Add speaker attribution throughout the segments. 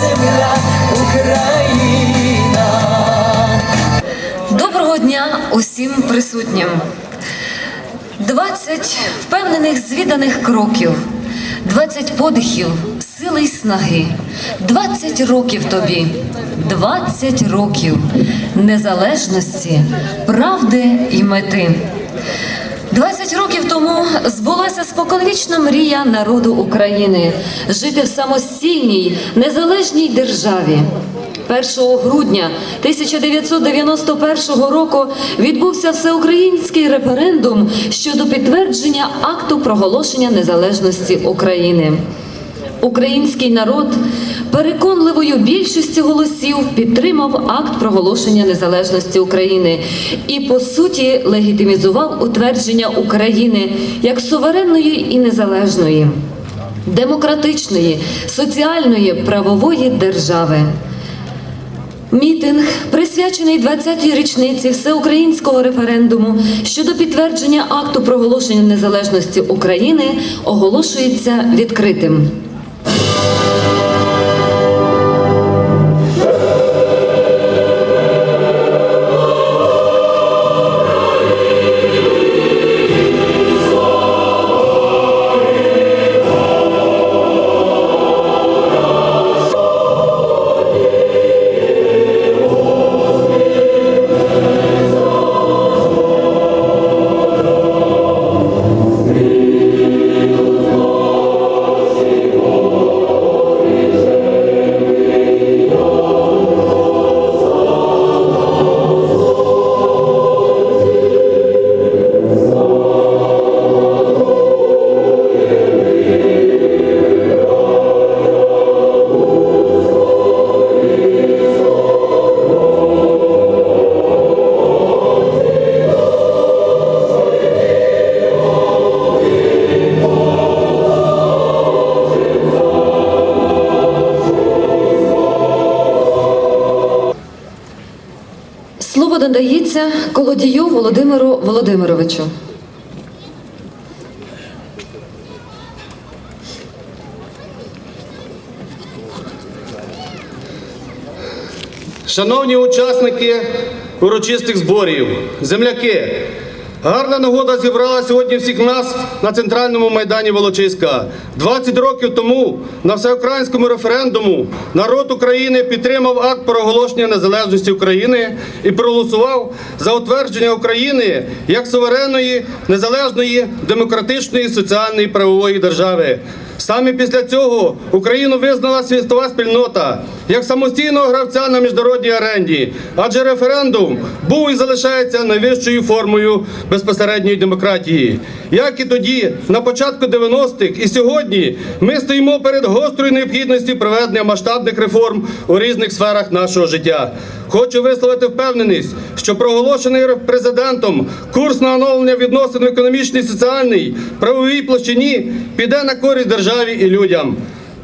Speaker 1: земля Україна.
Speaker 2: Доброго дня усім присутнім. 20 впевнених звіданих кроків, 20 подихів, сили й снаги, 20 років тобі, 20 років незалежності, правди і мети. 20 років тому збулася споконвічна мрія народу України жити в самостійній незалежній державі. 1 грудня 1991 року відбувся всеукраїнський референдум щодо підтвердження акту проголошення незалежності України. Український народ переконливою більшістю голосів підтримав акт проголошення незалежності України і по суті легітимізував утвердження України як суверенної і незалежної, демократичної, соціальної правової держави. Мітинг, присвячений 20-й річниці всеукраїнського референдуму щодо підтвердження акту проголошення незалежності України, оголошується відкритим. Thank you. Колодію Володимиру Володимировичу.
Speaker 3: Шановні учасники урочистих зборів, земляки, гарна нагода зібрала сьогодні всіх нас на центральному майдані Волочиська. 20 років тому на всеукраїнському референдуму народ України підтримав акт проголошення незалежності України і проголосував за утвердження України як суверенної, незалежної, демократичної, соціальної правової держави. Саме після цього Україну визнала світова спільнота як самостійного гравця на міжнародній арені, адже референдум був і залишається найвищою формою безпосередньої демократії. Як і тоді, на початку 90-х і сьогодні, ми стоїмо перед гострою необхідністю проведення масштабних реформ у різних сферах нашого життя. Хочу висловити впевненість, що проголошений президентом курс на оновлення відносин в економічній, соціальній, правовій площині піде на користь державі і людям.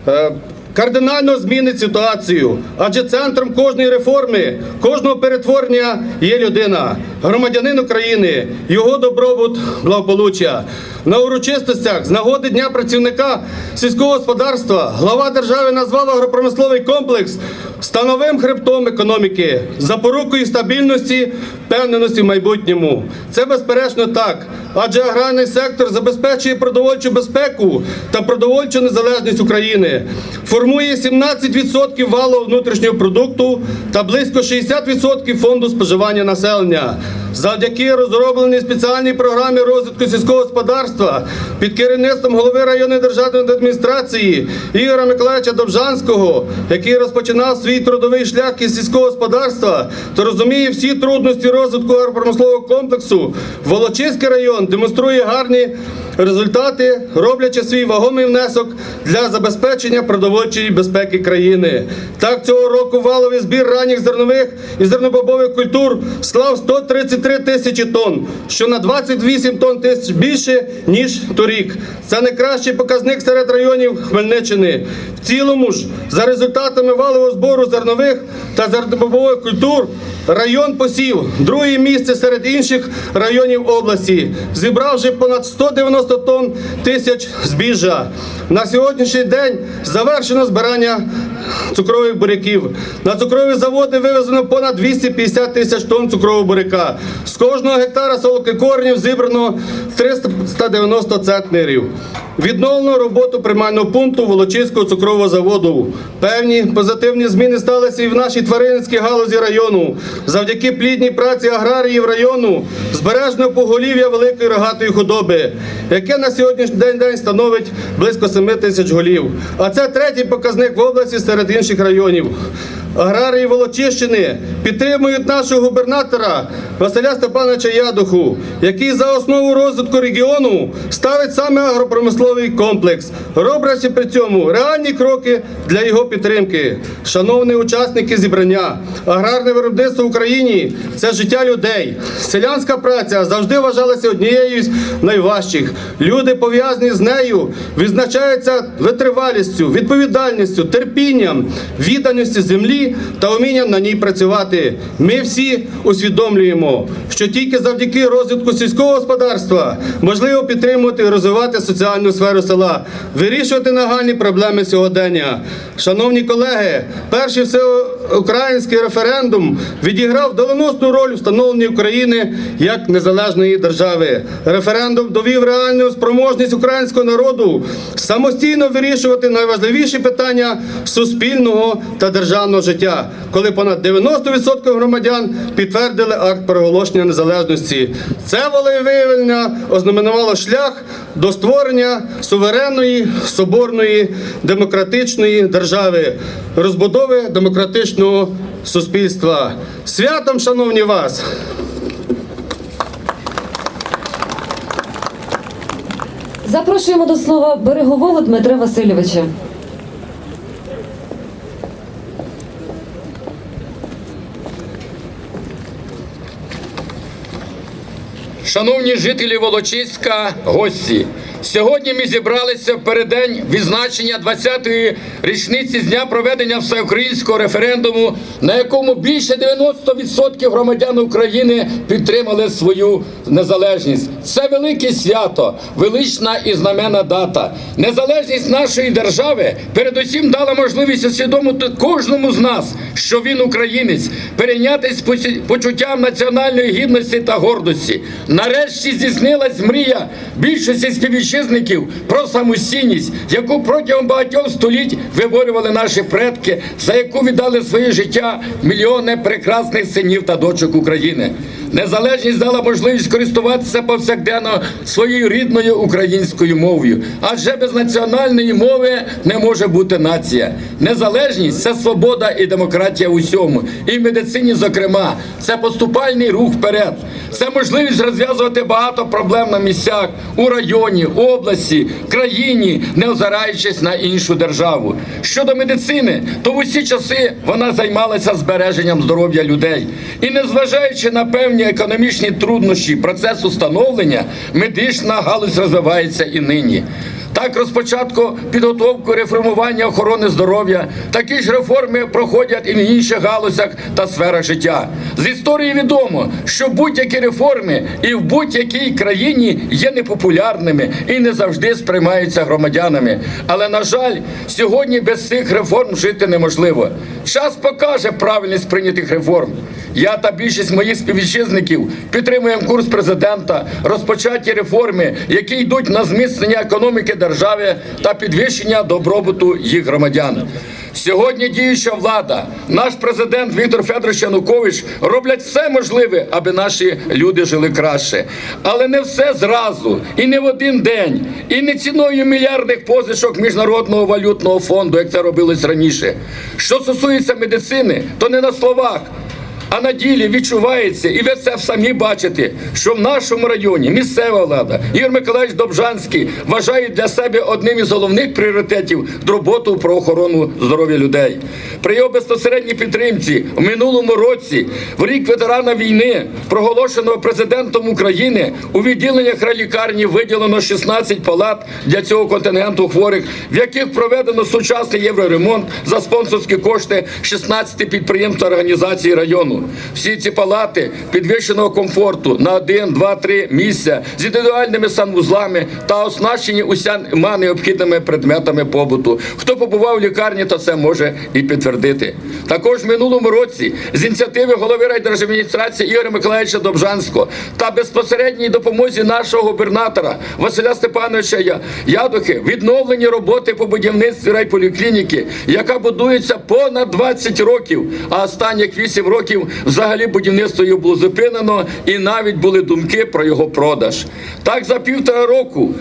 Speaker 3: Е, Кардинально змінить ситуацію, адже центром кожної реформи, кожного перетворення є людина, громадянин України, його добробут, благополуччя. На урочистостях з нагоди Дня працівника сільського господарства глава держави назвав агропромисловий комплекс становим хребтом економіки, запорукою стабільності, впевненості в майбутньому. Це безперечно так, адже аграрний сектор забезпечує продовольчу безпеку та продовольчу незалежність України, формує 17% валового внутрішнього продукту та близько 60% фонду споживання населення. Завдяки розробленій спеціальній програмі розвитку сільського господарства під керівництвом голови районної державної адміністрації Ігоря Миколаївича Добжанського, який розпочинав свій трудовий шлях із сільського господарства, то розуміє всі трудності розвитку агропромислового комплексу. Волочиський район демонструє гарні результати, роблячи свій вагомий внесок для забезпечення продовольчої безпеки країни. Так цього року валовий збір ранніх зернових і зернобобових культур склав 133 тисячі тонн, що на 28 тонн тисяч більше ніж торік. Це найкращий показник серед районів Хмельниччини. В цілому ж за результатами валового збору зернових та зернобобових культур Район посів друге місце серед інших районів області, зібравши понад 190 тонн тисяч збіжжя. На сьогоднішній день завершено збирання цукрових буряків. На цукрові заводи вивезено понад 250 тисяч тонн цукрового буряка. З кожного гектара солокикорнів зібрано 390 центнерів. Відновлено роботу приймального пункту Волочиського цукрового заводу. Певні позитивні зміни сталися і в нашій тваринницькій галузі району. Завдяки плідній праці аграріїв району збережено поголів'я великої рогатої худоби, яке на сьогоднішній день становить близько 7 тисяч голів. А це третій показник в області серед інших районів. Аграрії Волочищини підтримують нашого губернатора Василя Степановича Ядуху, який за основу розвитку регіону ставить саме агропромисловий комплекс, роблячи при цьому реальні кроки для його підтримки. Шановні учасники зібрання, аграрне виробництво в Україні це життя людей. Селянська праця завжди вважалася однією з найважчих. Люди, пов'язані з нею, відзначаються витривалістю, відповідальністю, терпінням, відданістю землі та умінням на ній працювати. Ми всі усвідомлюємо, що тільки завдяки розвитку сільського господарства можливо підтримувати і розвивати соціальну сферу села, вирішувати нагальні проблеми сьогодення. Шановні колеги, перший всеукраїнський референдум відіграв доленосну роль у встановленні України як незалежної держави. Референдум довів реальну спроможність українського народу самостійно вирішувати найважливіші питання суспільного та державного життя, коли понад 90% громадян підтвердили акт проголошення незалежності. Це волевиявлення ознаменувало шлях до створення суверенної, соборної, демократичної держави, розбудови демократичного суспільства. Святом, шановні вас!
Speaker 2: Запрошуємо до слова берегового Дмитра Васильовича.
Speaker 1: Шановні жителі Волочиська, гості, сьогодні ми зібралися в переддень відзначення 20-ї річниці з дня проведення всеукраїнського референдуму, на якому більше 90% громадян України підтримали свою незалежність. Це велике свято, велична і знаменна дата. Незалежність нашої держави передусім дала можливість усвідомити кожному з нас, що він українець, перейнятися поці- почуттям національної гідності та гордості. Нарешті здійснилась мрія більшості співвітчизників про самостійність, яку протягом багатьох століть виборювали наші предки, за яку віддали своє життя мільйони прекрасних синів та дочок України. Незалежність дала можливість користуватися повсякденно своєю рідною українською мовою, адже без національної мови не може бути нація. Незалежність це свобода і демократія в усьому, і в медицині, зокрема, це поступальний рух вперед. Це можливість розв'язувати багато проблем на місцях у районі, області, країні, не озираючись на іншу державу. Щодо медицини, то в усі часи вона займалася збереженням здоров'я людей. І незважаючи на певні економічні труднощі процесу становлення, медична галузь розвивається і нині. Так, розпочатку підготовку реформування охорони здоров'я, такі ж реформи проходять і в інших галузях та сферах життя. З історії відомо, що будь-які реформи і в будь-якій країні є непопулярними і не завжди сприймаються громадянами. Але на жаль, сьогодні без цих реформ жити неможливо. Час покаже правильність прийнятих реформ. Я та більшість моїх співвітчизників підтримуємо курс президента, розпочаті реформи, які йдуть на зміцнення економіки та підвищення добробуту їх громадян. Сьогодні діюча влада, наш президент Віктор Федорович Янукович роблять все можливе, аби наші люди жили краще. Але не все зразу, і не в один день, і не ціною мільярдних позичок Міжнародного валютного фонду, як це робилось раніше. Що стосується медицини, то не на словах. А на ділі відчувається, і ви це самі бачите, що в нашому районі місцева влада Ігор Миколаївич Добжанський вважає для себе одним із головних пріоритетів роботу про охорону здоров'я людей. При його безпосередній підтримці в минулому році, в рік ветерана війни, проголошеного президентом України, у відділеннях райлікарні виділено 16 палат для цього контингенту хворих, в яких проведено сучасний євроремонт за спонсорські кошти 16 підприємств та організацій району. Району. Всі ці палати підвищеного комфорту на один, два, три місця з індивідуальними санвузлами та оснащені усіма необхідними предметами побуту. Хто побував в лікарні, то це може і підтвердити. Також в минулому році з ініціативи голови райдержадміністрації Ігоря Миколаївича Добжанського та безпосередній допомозі нашого губернатора Василя Степановича Ядухи відновлені роботи по будівництві райполіклініки, яка будується понад 20 років, а останніх 8 років взагалі будівництво його було зупинено і навіть були думки про його продаж. Так за півтора року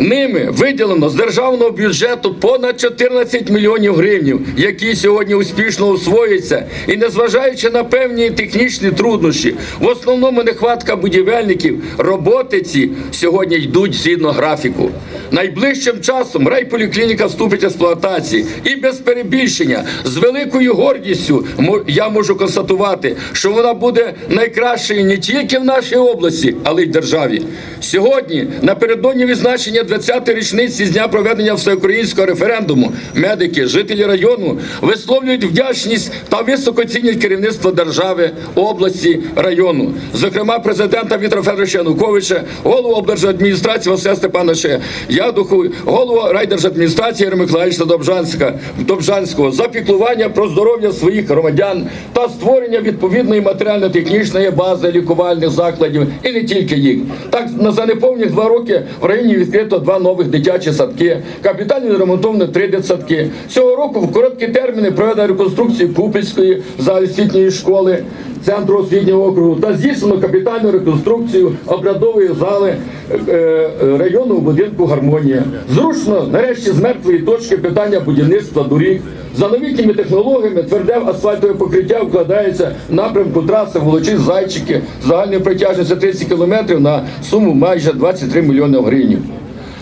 Speaker 1: Ними виділено з державного бюджету понад 14 мільйонів гривень, які сьогодні успішно освоюються. І незважаючи на певні технічні труднощі, в основному нехватка будівельників, роботи ці сьогодні йдуть згідно графіку. Найближчим часом райполіклініка вступить в експлуатації і без перебільшення з великою гордістю я можу констатувати, що вона буде найкращою не тільки в нашій області, але й в державі. Сьогодні, напередодні відзначення 20-ї річниці з дня проведення всеукраїнського референдуму, медики, жителі району висловлюють вдячність та високо цінять керівництво держави, області, району. Зокрема, президента Віктора Федоровича Януковича, голову облдержадміністрації Василя Степановича Ядуху, голову райдержадміністрації Ігоря Добжанська, Добжанського за піклування про здоров'я своїх громадян та створення відповідної матеріально-технічної бази лікувальних закладів і не тільки їх. Так на за неповних два роки в районі відкрито два нових дитячі садки, капітально відремонтовано три дитсадки. Цього року в короткі терміни проведено реконструкцію Купільської загальноосвітньої школи. Центру освітнього округу та здійснено капітальну реконструкцію обрядової зали е, е, районного будинку Гармонія. Зручно, нарешті, з мертвої точки питання будівництва доріг. За новітніми технологіями тверде асфальтове покриття вкладається в напрямку траси Волочись Зайчики загальною протяжністю 30 кілометрів на суму майже 23 мільйони гривень.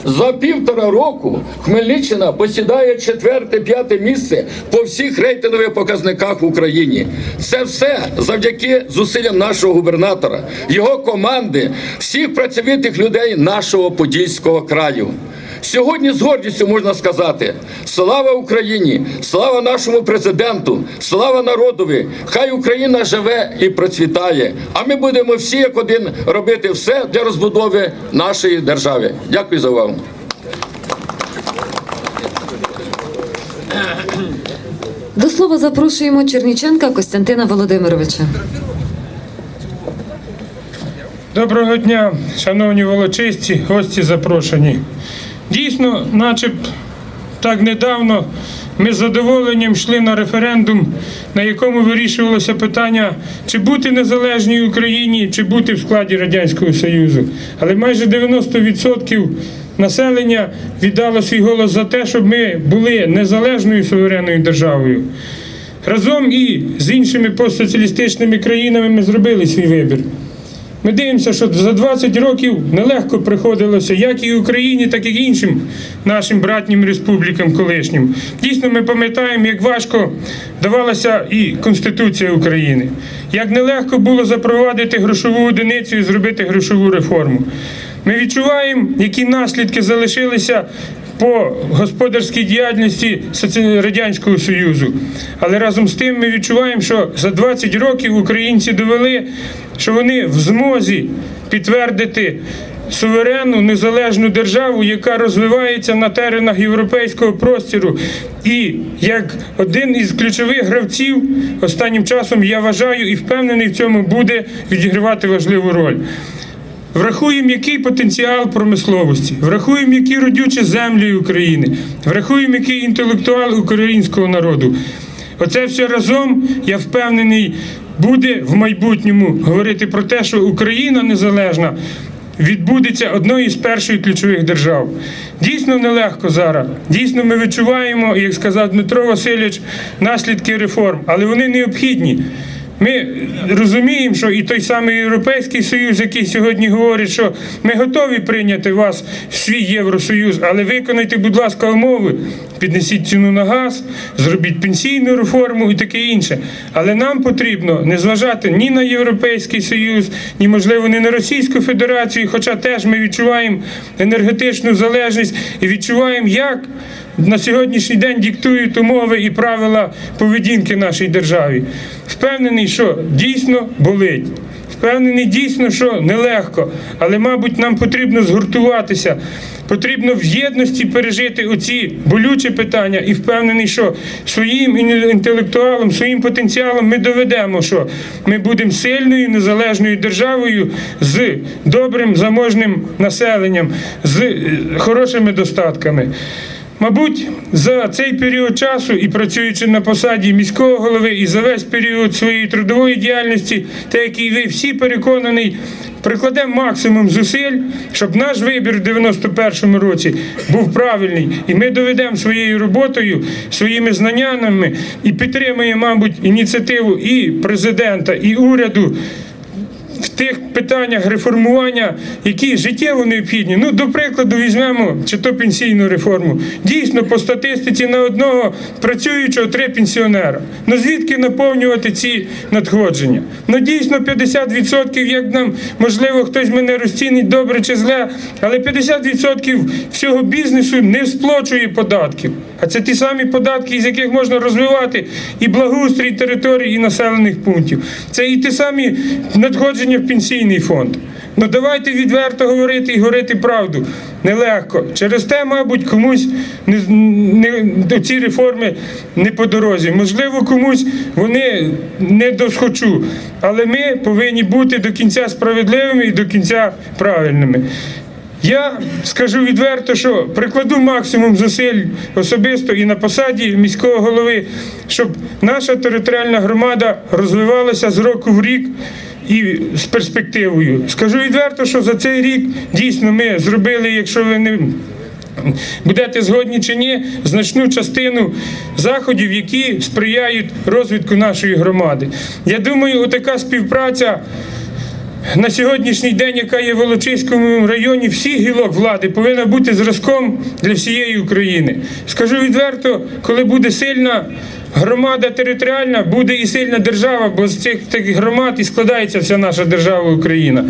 Speaker 1: За півтора року Хмельниччина посідає четверте-п'яте місце по всіх рейтингових показниках в Україні. Це все завдяки зусиллям нашого губернатора, його команди, всіх працьовитих людей нашого Подільського краю. Сьогодні з гордістю можна сказати: слава Україні, слава нашому президенту, слава народові! Хай Україна живе і процвітає. А ми будемо всі як один робити все для розбудови нашої держави. Дякую за увагу.
Speaker 2: До слова запрошуємо Черніченка Костянтина Володимировича.
Speaker 4: Доброго дня, шановні волочисті, гості запрошені. Дійсно, наче б так недавно ми з задоволенням йшли на референдум, на якому вирішувалося питання, чи бути незалежній Україні, чи бути в складі Радянського Союзу. Але майже 90% населення віддало свій голос за те, щоб ми були незалежною суверенною державою. Разом і з іншими постсоціалістичними країнами ми зробили свій вибір. Ми дивимося, що за 20 років нелегко приходилося як і Україні, так і іншим нашим братнім республікам колишнім. Дійсно, ми пам'ятаємо, як важко давалася і Конституція України, як нелегко було запровадити грошову одиницю і зробити грошову реформу. Ми відчуваємо, які наслідки залишилися по господарській діяльності Радянського Союзу. Але разом з тим ми відчуваємо, що за 20 років українці довели, що вони в змозі підтвердити суверенну незалежну державу, яка розвивається на теренах європейського простору. І як один із ключових гравців останнім часом я вважаю і впевнений в цьому буде відігравати важливу роль. Врахуємо, який потенціал промисловості, врахуємо, які родючі землі України, врахуємо, який інтелектуал українського народу. Оце все разом, я впевнений, буде в майбутньому говорити про те, що Україна незалежна відбудеться одною з перших ключових держав. Дійсно нелегко зараз. Дійсно, ми відчуваємо, як сказав Дмитро Васильович, наслідки реформ, але вони необхідні. Ми розуміємо, що і той самий Європейський Союз, який сьогодні говорить, що ми готові прийняти вас в свій Євросоюз, але виконайте, будь ласка, умови, піднесіть ціну на газ, зробіть пенсійну реформу і таке інше. Але нам потрібно не зважати ні на Європейський Союз, ні, можливо, не на Російську Федерацію, хоча теж ми відчуваємо енергетичну залежність і відчуваємо, як на сьогоднішній день диктують умови і правила поведінки нашій державі. Впевнений, що дійсно болить. Впевнений дійсно, що нелегко, але, мабуть, нам потрібно згуртуватися. Потрібно в єдності пережити оці болючі питання і впевнений, що своїм ін- інтелектуалом, своїм потенціалом ми доведемо, що ми будемо сильною незалежною державою з добрим заможним населенням, з е, хорошими достатками. Мабуть, за цей період часу і працюючи на посаді міського голови, і за весь період своєї трудової діяльності, та який ви всі переконаний, прикладемо максимум зусиль, щоб наш вибір в 91-му році був правильний, і ми доведемо своєю роботою, своїми знаннями і підтримуємо, мабуть, ініціативу і президента, і уряду тих питаннях реформування, які життєво необхідні. Ну, до прикладу, візьмемо чи то пенсійну реформу. Дійсно, по статистиці на одного працюючого три пенсіонера. Ну звідки наповнювати ці надходження? Ну дійсно 50%, як нам можливо хтось мене розцінить добре чи зле, але 50% всього бізнесу не сплачує податків. А це ті самі податки, з яких можна розвивати і благоустрій територій, і населених пунктів. Це і ті самі надходження в пенсійний фонд. Ну давайте відверто говорити і говорити правду. Нелегко. Через те, мабуть, комусь не, не, ці реформи не по дорозі. Можливо, комусь вони не досхочу. Але ми повинні бути до кінця справедливими і до кінця правильними. Я скажу відверто, що прикладу максимум зусиль особисто і на посаді міського голови, щоб наша територіальна громада розвивалася з року в рік і з перспективою. Скажу відверто, що за цей рік дійсно ми зробили, якщо ви не будете згодні чи ні, значну частину заходів, які сприяють розвитку нашої громади. Я думаю, отака співпраця на сьогоднішній день, яка є в Волочиському районі, всіх гілок влади повинна бути зразком для всієї України. Скажу відверто, коли буде сильна громада територіальна, буде і сильна держава, бо з цих таких громад і складається вся наша держава Україна.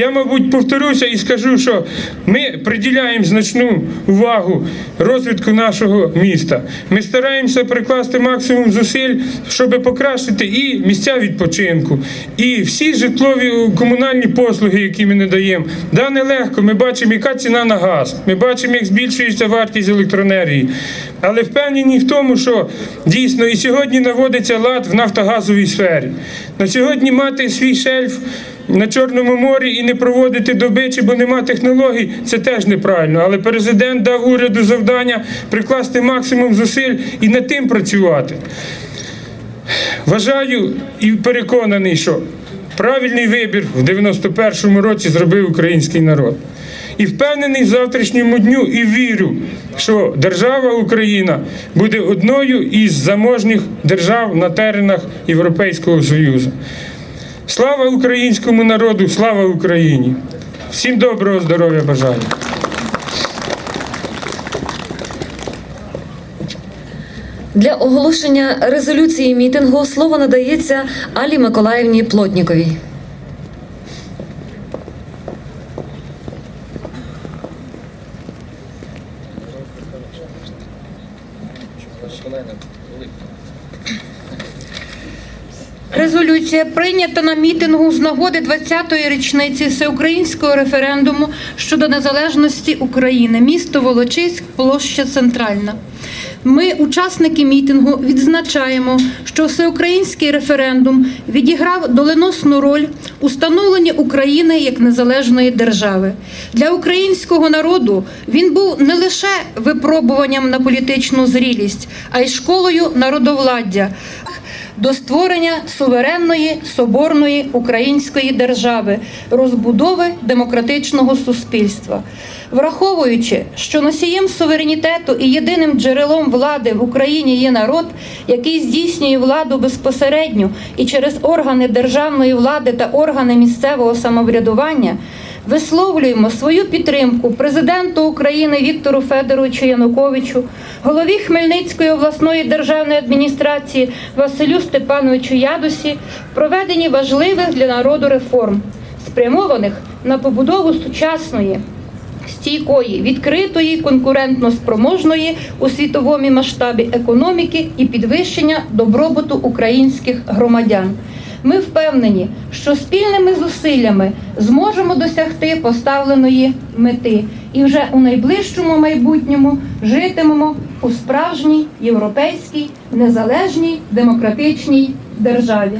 Speaker 4: Я, мабуть, повторюся і скажу, що ми приділяємо значну увагу розвитку нашого міста. Ми стараємося прикласти максимум зусиль, щоб покращити і місця відпочинку, і всі житлові комунальні послуги, які ми надаємо. Да, нелегко. Ми бачимо, яка ціна на газ. Ми бачимо, як збільшується вартість електроенергії. Але впевнені в тому, що дійсно і сьогодні наводиться лад в нафтогазовій сфері. На сьогодні мати свій шельф на Чорному морі і не проводити добичі, бо нема технологій, це теж неправильно. Але президент дав уряду завдання прикласти максимум зусиль і над тим працювати. Вважаю і переконаний, що правильний вибір в 91-му році зробив український народ. І впевнений в завтрашньому дню і вірю, що держава Україна буде одною із заможних держав на теренах Європейського Союзу. Слава українському народу, слава Україні! Всім доброго здоров'я бажаю!
Speaker 2: Для оголошення резолюції мітингу слово надається Алі Миколаївні Плотніковій.
Speaker 5: Резолюція прийнята на мітингу з нагоди 20-ї річниці всеукраїнського референдуму щодо незалежності України, місто Волочиськ, площа Центральна. Ми, учасники мітингу, відзначаємо, що всеукраїнський референдум відіграв доленосну роль у становленні України як незалежної держави. Для українського народу він був не лише випробуванням на політичну зрілість, а й школою народовладдя до створення суверенної соборної української держави, розбудови демократичного суспільства. Враховуючи, що носієм суверенітету і єдиним джерелом влади в Україні є народ, який здійснює владу безпосередньо і через органи державної влади та органи місцевого самоврядування. Висловлюємо свою підтримку президенту України Віктору Федоровичу Януковичу, голові Хмельницької обласної державної адміністрації Василю Степановичу Ядусі проведенні важливих для народу реформ, спрямованих на побудову сучасної стійкої, відкритої, конкурентно-спроможної у світовому масштабі економіки і підвищення добробуту українських громадян. Ми впевнені, що спільними зусиллями зможемо досягти поставленої мети і вже у найближчому майбутньому житимемо у справжній європейській незалежній демократичній державі.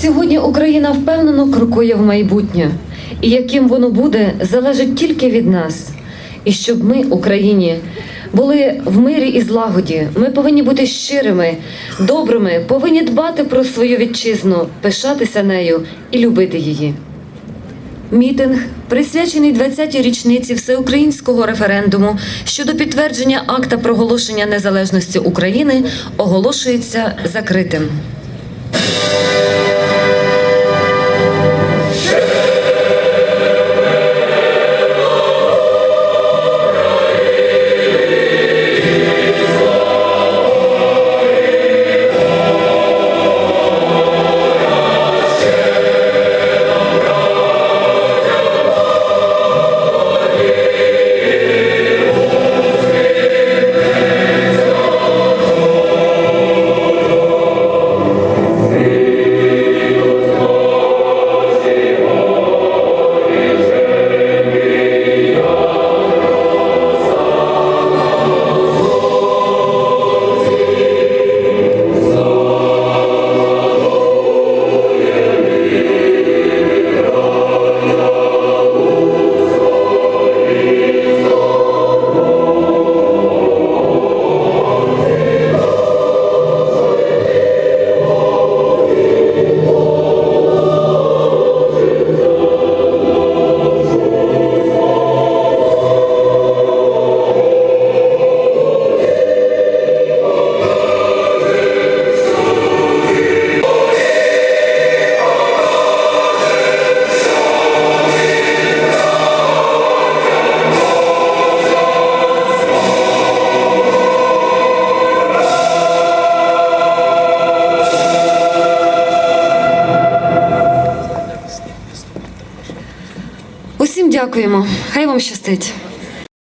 Speaker 2: Сьогодні Україна впевнено крокує в майбутнє, і яким воно буде, залежить тільки від нас. І щоб ми, Україні, були в мирі і злагоді. Ми повинні бути щирими, добрими, повинні дбати про свою вітчизну, пишатися нею і любити її. Мітинг, присвячений 20-й річниці всеукраїнського референдуму щодо підтвердження акта проголошення незалежності України, оголошується закритим. Дякуємо. Хай вам щастить.